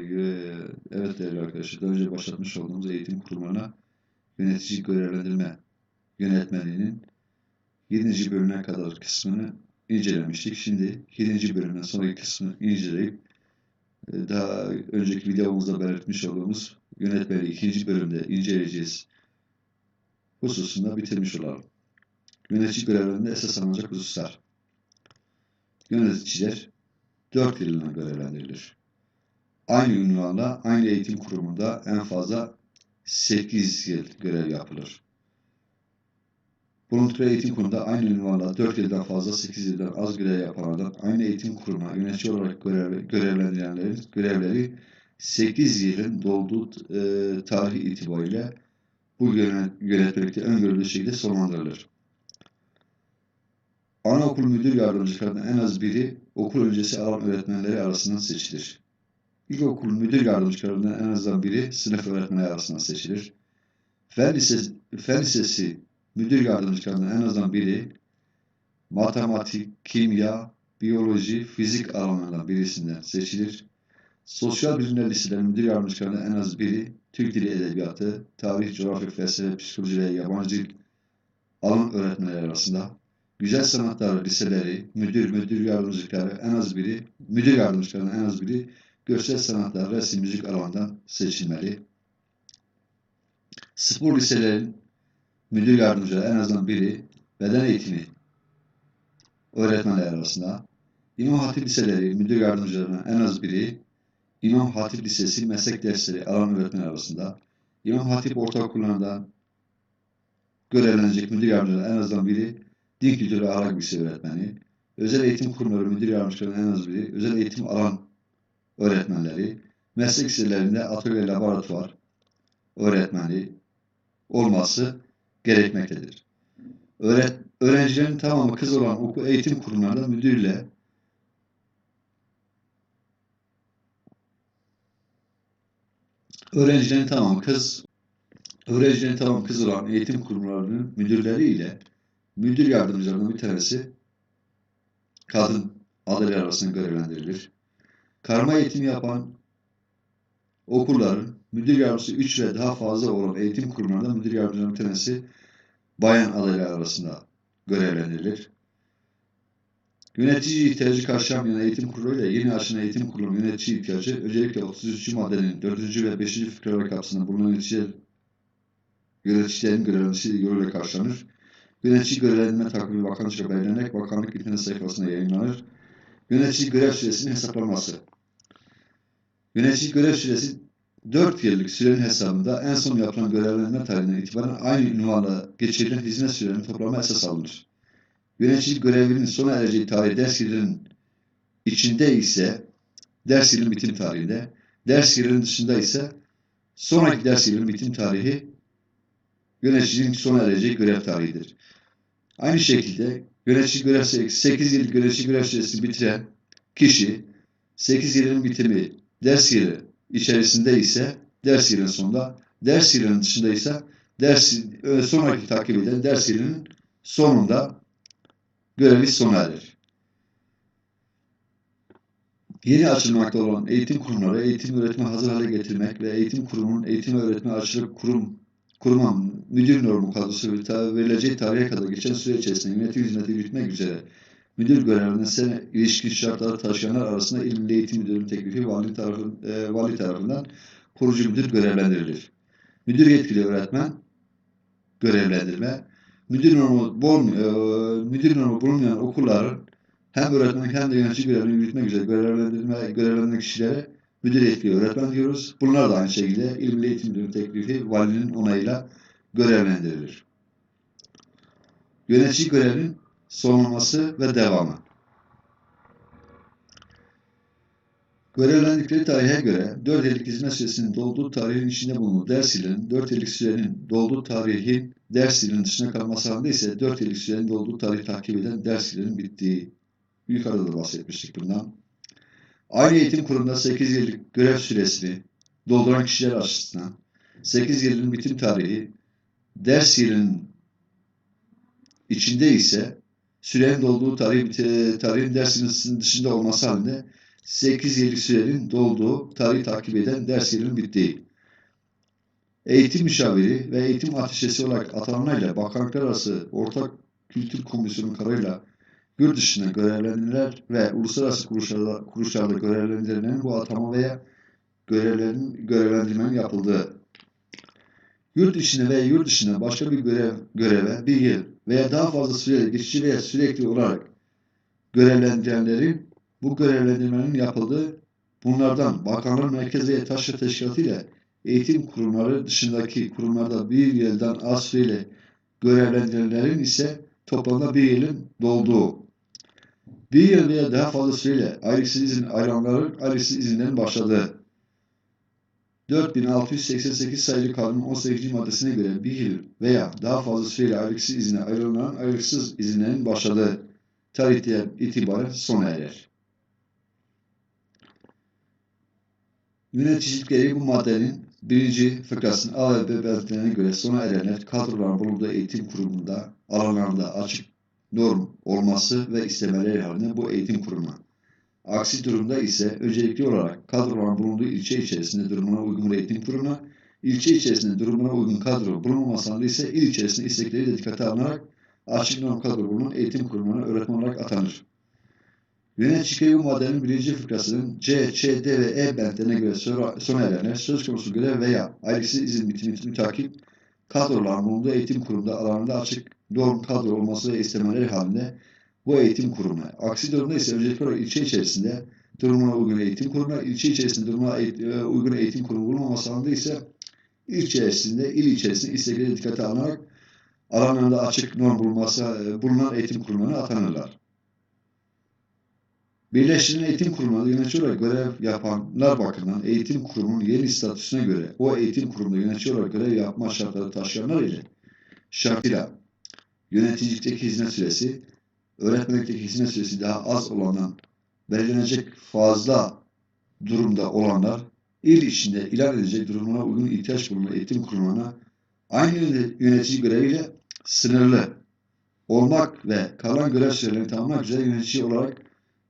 Ee, Evet değerli arkadaşlar, daha önce başlatmış olduğumuz eğitim kurumlarına yönetici görevlendirme yönetmeliğinin 7. bölümüne kadar kısmını incelemiştik. Şimdi 7. bölümden sonraki kısmını inceleyip e, daha önceki videomuzda belirtmiş olduğumuz yönetmeliği 2. bölümde inceleyeceğiz hususunda bitirmiş olalım. Yönetici görevlerinde esas alınacak hususlar. Yöneticiler 4 yılına görevlendirilir aynı ünvanla aynı eğitim kurumunda en fazla 8 yıl görev yapılır. Bulundukları eğitim kurumunda aynı ünvanla 4 yıldan fazla 8 yıldan az görev yapanlardan aynı eğitim kurumuna yönetici olarak görev, görevlendirilenlerin görevleri 8 yılın dolduğu e, tarih itibariyle bu yönet, yönetmelikte öngörüldüğü şekilde sonlandırılır. Anaokul müdür yardımcılarından en az biri okul öncesi alan öğretmenleri arasından seçilir. İlkokul müdür yardımcılarından en azından biri sınıf öğretmeni arasından seçilir. Fen lisesi, fen lisesi müdür yardımcılarından en azından biri matematik, kimya, biyoloji, fizik alanlarından birisinden seçilir. Sosyal bilimler liselerinin müdür yardımcılarından en az biri Türk Dili Edebiyatı, Tarih, Coğrafya, Felsefe, Psikoloji ve Yabancı Dil alan öğretmenleri arasında Güzel Sanatlar Liseleri müdür müdür yardımcıları en az biri müdür yardımcılarından en az biri görsel sanatlar, resim, müzik alanından seçilmeli. Spor liselerin müdür yardımcıları en azından biri beden eğitimi öğretmenler arasında. İmam Hatip liseleri müdür yardımcılarından en az biri İmam Hatip Lisesi meslek dersleri alan öğretmen arasında. İmam Hatip ortaokullarından görevlenecek müdür yardımcıları en azından biri din kültürü ahlak bilgisi öğretmeni. Özel eğitim kurumları müdür yardımcılarından en az biri özel eğitim alan öğretmenleri, meslek liselerinde atölye laboratuvar öğretmeni olması gerekmektedir. Öğret öğrencilerin tamamı kız olan okul eğitim kurumlarında müdürle öğrencilerin tamamı kız öğrencilerin tamamı kız olan eğitim kurumlarının müdürleri ile müdür yardımcılarından bir tanesi kadın adaylar arasında görevlendirilir karma eğitim yapan okulların müdür yardımcısı 3 ve daha fazla olan eğitim kurumlarında müdür yardımcılarının tanesi bayan adaylar arasında görevlendirilir. Yönetici ihtiyacı karşılamayan eğitim kurulu ile yeni açılan eğitim kurulu yönetici ihtiyacı öncelikle 33. maddenin 4. ve 5. fıkralar kapsamında bulunan yöneticiler, yöneticilerin görevlisi yoluyla karşılanır. Yönetici görevlendirme takvimi bakanlıkça belirlenerek bakanlık internet sayfasında yayınlanır. Yönetici görev süresinin hesaplanması. Yönetici görev süresi 4 yıllık sürenin hesabında en son yapılan görevlendirme tarihinden itibaren aynı ünvanla geçirilen hizmet sürelerinin toplamı esas alınır. Yönetici görevinin sona ereceği tarih ders yılının içinde ise ders yılının bitim tarihinde, ders yılının dışında ise sonraki ders yılının bitim tarihi yöneticinin sona ereceği görev tarihidir. Aynı şekilde yönetici görev 8 yıl yönetici görev süresi bitiren kişi 8 yılın bitimi ders yılı içerisinde ise ders yılının sonunda, ders yılının dışında ise ders sonraki takip eden ders yılının sonunda görevi sona erer. Yeni açılmakta olan eğitim kurumları eğitim öğretme hazır hale getirmek ve eğitim kurumunun eğitim öğretme açılıp kurum kuruma müdür normu kadrosu verileceği tarihe kadar geçen süre içerisinde yönetim hizmeti yürütmek üzere müdür görevlerine sene ilişkin şartları taşıyanlar arasında il eğitim müdürünün teklifi vali, tarafın, e, vali tarafından kurucu müdür görevlendirilir. Müdür yetkili öğretmen görevlendirme, müdür normu, bon, e, müdür normu bulunmayan okulların hem öğretmen hem de yönetici görevini yürütmek üzere görevlendirme, görevlendirme kişilere müdür yetkili öğretmen diyoruz. Bunlar da aynı şekilde il Milli Eğitim Müdürlüğü teklifi valinin onayıyla görevlendirilir. Yönetici görevinin sonlaması ve devamı. Görevlendikleri tarihe göre 4 yıllık hizmet süresinin dolduğu tarihin içinde bulunan ders yılının 4 yıllık sürenin dolduğu tarihin ders yılının dışına kalması halinde ise 4 yıllık sürenin dolduğu tarih takip eden ders yılının bittiği yukarıda da bahsetmiştik bundan. Aynı eğitim kurumunda 8 yıllık görev süresini dolduran kişiler açısından 8 yılın bitim tarihi ders yılının içinde ise sürenin dolduğu tarih, tarihin ders yılının dışında olması halinde 8 yıllık sürenin dolduğu, tarihi takip eden ders yılının bittiği. Eğitim müşaviri ve eğitim ateşesi olarak atananlarla bakanlıklar arası ortak kültür komisyonu kararıyla yurt dışına görevlendiriler ve uluslararası kuruluşlarda, kuruluşlarda görevlendirilerin bu atama veya görevlerin, görevlendirmenin yapıldığı. Yurt içinde veya yurt dışında başka bir görev, göreve bir yıl veya daha fazla süreli geçici veya sürekli olarak görevlendirilenlerin bu görevlendirmenin yapıldığı bunlardan Bakanlar Merkezi ve Taşra Teşkilatı ile eğitim kurumları dışındaki kurumlarda bir yıldan az süreyle görevlendirilenlerin ise toplamda bir yılın dolduğu. Bir yıl veya daha fazla süreyle ayrıksız izin ayrılanların ayrıksız izinlerin başladığı. 4688 sayılı kanunun 18. maddesine göre bir yıl veya daha fazla süreyle ayrıksız izine ayrılan ayrıksız izinlerin başladığı tarihten itibaren sona erer. Yöneticilik gereği bu maddenin birinci fıkrasının A ve B belirtilerine göre sona erenler kadroların bulunduğu eğitim kurumunda alanlarında açık norm olması ve istemeleri halinde bu eğitim kurumuna. Aksi durumda ise öncelikli olarak kadroların bulunduğu ilçe içerisinde durumuna uygun eğitim kurumuna, ilçe içerisinde durumuna uygun kadro bulunmaması halinde ise il içerisinde istekleri de dikkate alınarak açık norm kadro bulunan eğitim kurumuna öğretmen olarak atanır. Yöneticilik bu maddenin birinci fıkrasının C, Ç, D ve E bentlerine göre sona erenler söz konusu görev veya ayrıksız izin bitimi mütakip kadroların bulunduğu eğitim kurumunda alanında açık norm kadro olması ve istemeleri halinde bu eğitim kurumuna. Aksi durumda ise öncelikli ilçe içerisinde durumuna uygun eğitim kurumuna, ilçe içerisinde durumuna e, uygun eğitim kurumu bulunmaması halinde ise il içerisinde, il içerisinde istekleri dikkate alınarak alanlarında açık norm bulunması, e, bulunan eğitim kurumlarına atanırlar. Birleştirilen eğitim kurumlarında yönetici olarak görev yapanlar bakımından eğitim kurumunun yeni statüsüne göre o eğitim kurumunda yönetici olarak görev yapma şartları taşıyanlar ile şartıyla yöneticilikteki hizmet süresi, öğretmenlikteki hizmet süresi daha az olandan belirlenecek fazla durumda olanlar il içinde ilan edilecek durumuna uygun ihtiyaç bulunan eğitim kurumlarına aynı yöne- yönetici göreviyle sınırlı olmak ve kalan görev sürelerini tamamlamak üzere yönetici olarak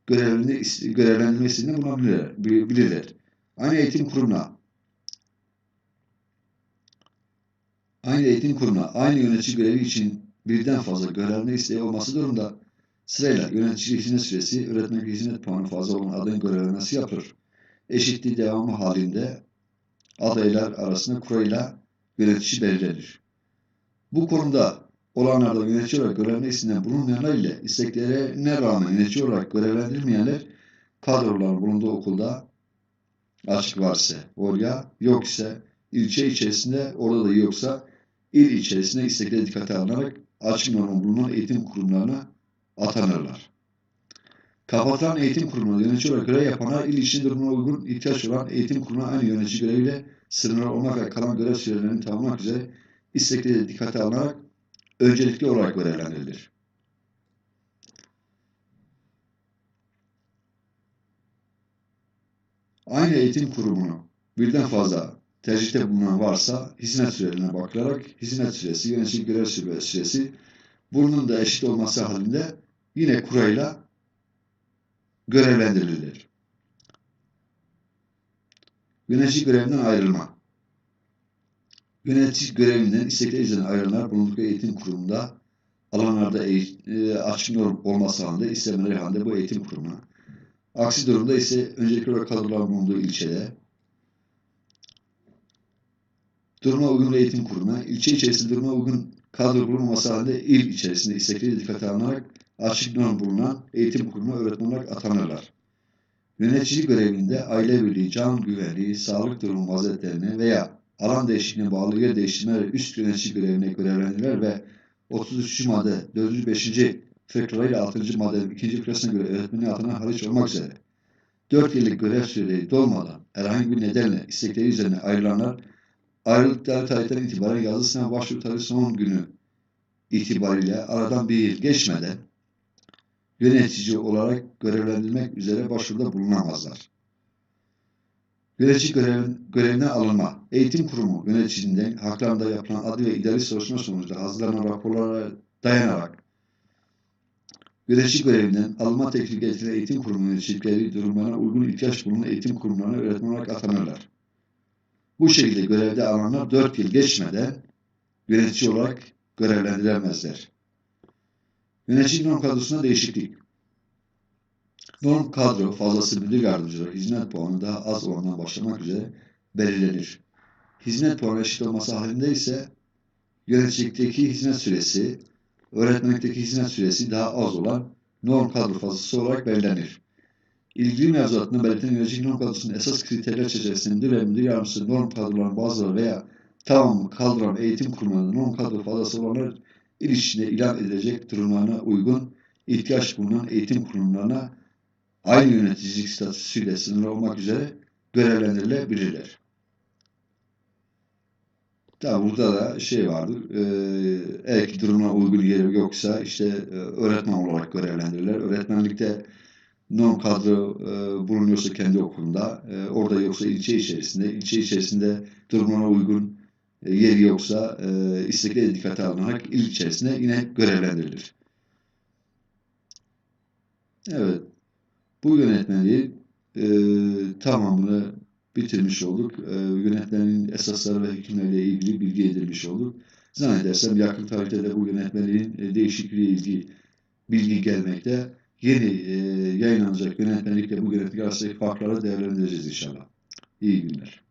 görevlerini görevlendirme isteğinde bulunabilirler. bilirler. Aynı eğitim kurumuna aynı eğitim kurumuna aynı yönetici görevi için birden fazla görevlenme isteği olması durumda sırayla yönetici hizmet süresi, öğretmenlik hizmet puanı fazla olan adayın görevlenmesi yapılır. Eşitliği devamı halinde adaylar arasında kurayla yönetici belirlenir. Bu konuda olanlarda yönetici olarak isteğinden bulunmayanlar ile isteklerine rağmen yönetici olarak görevlendirilmeyenler kadroların bulunduğu okulda açık varsa oraya yok ise ilçe içerisinde orada da yoksa il içerisinde istekleri dikkate alınarak açık normal bulunan eğitim kurumlarına atanırlar. Kapatılan eğitim kurumuna yönetici olarak görev yapanlar il içinde durumuna uygun ihtiyaç olan eğitim kurumuna aynı yönetici göreviyle sınırlı olmak ve kalan görev sürelerini tamamlamak üzere istekleri dikkate alınarak öncelikli olarak görevlendirilir. Aynı eğitim kurumunu birden fazla tercihte bulunan varsa hizmet sürelerine bakılarak hizmet süresi, yönetici görev süre- süresi bunun da eşit olması halinde yine kurayla görevlendirilir. Yönetici görevinden ayrılma. Yönetici görevinden istekli üzerine ayrılanlar bulundukları eğitim kurumunda alanlarda e, açık norm olması halinde istemeleri halinde bu eğitim kurumuna. Aksi durumda ise öncelikli olarak kadroların bulunduğu ilçede duruma uygun eğitim kurumuna, ilçe içerisinde duruma uygun kadro bulunmaması halinde il içerisinde istekleri dikkate alınarak açık norm bulunan eğitim kurumuna öğretmen olarak atanırlar. Yönetici görevinde aile birliği, can güvenliği, sağlık durumu vaziletlerine veya alan değişikliğine bağlı yer değiştirme ve üst yönetici görevine görevlendirirler ve 33. madde 4. 5. fıkralarıyla 6. maddenin 2. fıkrasına göre öğretmenliğe atanan hariç olmak üzere 4 yıllık görev süreleri dolmadan herhangi bir nedenle istekleri üzerine ayrılanlar ayrıldıkları tarihten itibaren yazılı sınav başvuru tarihi son günü itibariyle aradan bir yıl geçmeden yönetici olarak görevlendirmek üzere başvuruda bulunamazlar. Yönetici görev, görevine alınma. Eğitim kurumu yöneticisinden haklarında yapılan adli ve idari soruşturma sonucunda hazırlanan raporlara dayanarak Yönetici görevinden alma teklif getiren eğitim kurumu yöneticilikleri durumlarına uygun ihtiyaç bulunan eğitim kurumlarına öğretmen olarak atanırlar. Bu şekilde görevde alanlar 4 yıl geçmeden yönetici olarak görevlendirilemezler. Yönetici norm kadrosuna değişiklik. Norm kadro fazlası müdür yardımcıları hizmet puanı daha az olandan başlamak üzere belirlenir. Hizmet puanı eşit olması halinde ise yöneticilikteki hizmet süresi, öğretmenlikteki hizmet süresi daha az olan norm kadro fazlası olarak belirlenir. İlgili mevzuatında belirtilen yönetici norm kadrosunun esas kriterler çerçevesinde müdür ve müdür yardımcısı norm kadroların bazıları veya tamamı kaldıran eğitim kurumlarında norm kadro fazlası olanlar il içinde ilan edilecek durumlarına uygun ihtiyaç bulunan eğitim kurumlarına aynı yöneticilik statüsüyle sınırlı olmak üzere görevlendirilebilirler. Tabi burada da şey vardır. Eee eğer ki durumuna uygun yeri yoksa işte e, öğretmen olarak görevlendirirler. Öğretmenlikte norm kadro e, bulunuyorsa kendi okulunda, e, orada yoksa ilçe içerisinde, ilçe içerisinde durumuna uygun e, yeri yoksa e, istekleri dikkate alınarak il içerisinde yine görevlendirilir. Evet, bu yönetmeliğin e, tamamını bitirmiş olduk. E, yönetmenin esasları ve hükümleriyle ilgili bilgi edilmiş olduk. Zannedersem yakın tarihte de bu yönetmeliğin e, değişikliği ilgili bilgi gelmekte. Yeni e, yayınlanacak yönetmelikle bu yönetmelik arasındaki farkları değerlendireceğiz inşallah. İyi günler.